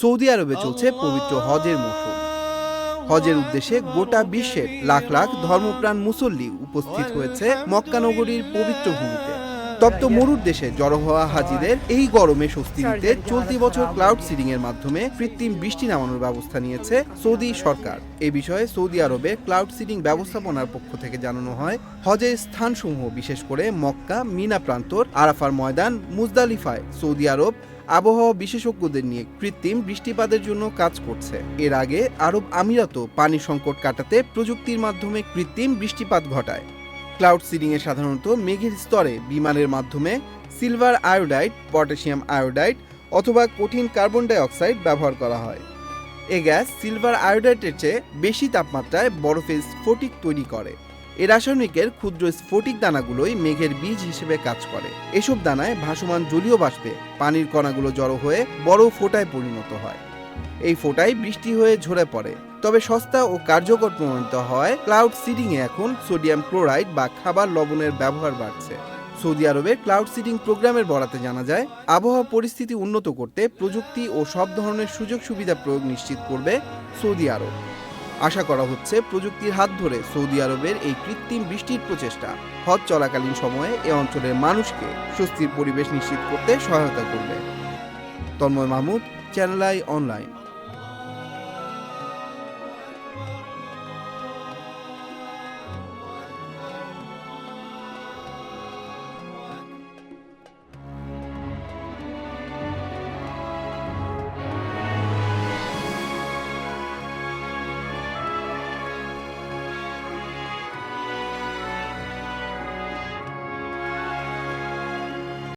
Saudi আরবে চলছে পবিত্র হজের মৌসুম। হজের উদ্দেশ্যে গোটা বিশ্বের লাখ লাখ ধর্মপ্রাণ মুসল্লি উপস্থিত হয়েছে মক্কা নগরীর পবিত্র ভূমিতে। তপ্ত মরুর দেশে জড়ো হওয়া হাজিদের এই গরমে স্বস্তি দিতে চলতি বছর ক্লাউড সিডিং এর মাধ্যমে কৃত্রিম বৃষ্টি নামানোর ব্যবস্থা নিয়েছে সৌদি সরকার। এ বিষয়ে সৌদি আরবে ক্লাউড সিডিং ব্যবস্থাপনার পক্ষ থেকে জানানো হয়, হজের স্থানসমূহ বিশেষ করে মক্কা, মিনা প্রান্তর, আরাফার ময়দান, মুজদালিফায়, সৌদি আরব আবহাওয়া বিশেষজ্ঞদের নিয়ে কৃত্রিম বৃষ্টিপাতের জন্য কাজ করছে। এর আগে আরব আমিরাতও পানি সংকট কাটাতে প্রযুক্তির মাধ্যমে কৃত্রিম বৃষ্টিপাত ঘটায়। ক্লাউড সিডিংয়ে সাধারণত মেঘের স্তরে বিমানের মাধ্যমে সিলভার আয়োডাইড, পটাশিয়াম আয়োডাইড অথবা কঠিন কার্বন ডাই অক্সাইড ব্যবহার করা হয়। এ গ্যাস সিলভার আয়োডাইডের চেয়ে বেশি তাপমাত্রায় বরফের স্ফটিক তৈরি করে। এ রাসায়নিকের ক্ষুদ্র স্ফটিক দানাগুলোই মেঘের বীজ হিসেবে কাজ করে। এসব দানায় ভাসমান জলীয় বাষ্পে পানির কণাগুলো জড়ো হয়ে বড় ফোঁটায় পরিণত হয়। এই ফোঁটায় বৃষ্টি হয়ে ঝরে পড়ে। তবে সস্তা ও কার্যকর প্রমাণিত হয়, ক্লাউড সিডিংয়ে এখন সোডিয়াম ক্লোরাইড বা খাবার লবণের ব্যবহার বাড়ছে। সৌদি আরবে ক্লাউড সিডিং প্রোগ্রামের বরাতে জানা যায়, আবহাওয়া পরিস্থিতি উন্নত করতে প্রযুক্তি ও সব ধরনের সুযোগ সুবিধা প্রয়োগ নিশ্চিত করবে সৌদি আরব। আশা করা হচ্ছে প্রযুক্তির হাত ধরে সৌদি আরবের এই কৃত্রিম বৃষ্টির প্রচেষ্টা হজ চলাকালীন সময়ে এ অঞ্চলের মানুষকে স্বস্তির পরিবেশ নিশ্চিত করতে সহায়তা করবে। Tanmoy Mahmud, channel I online.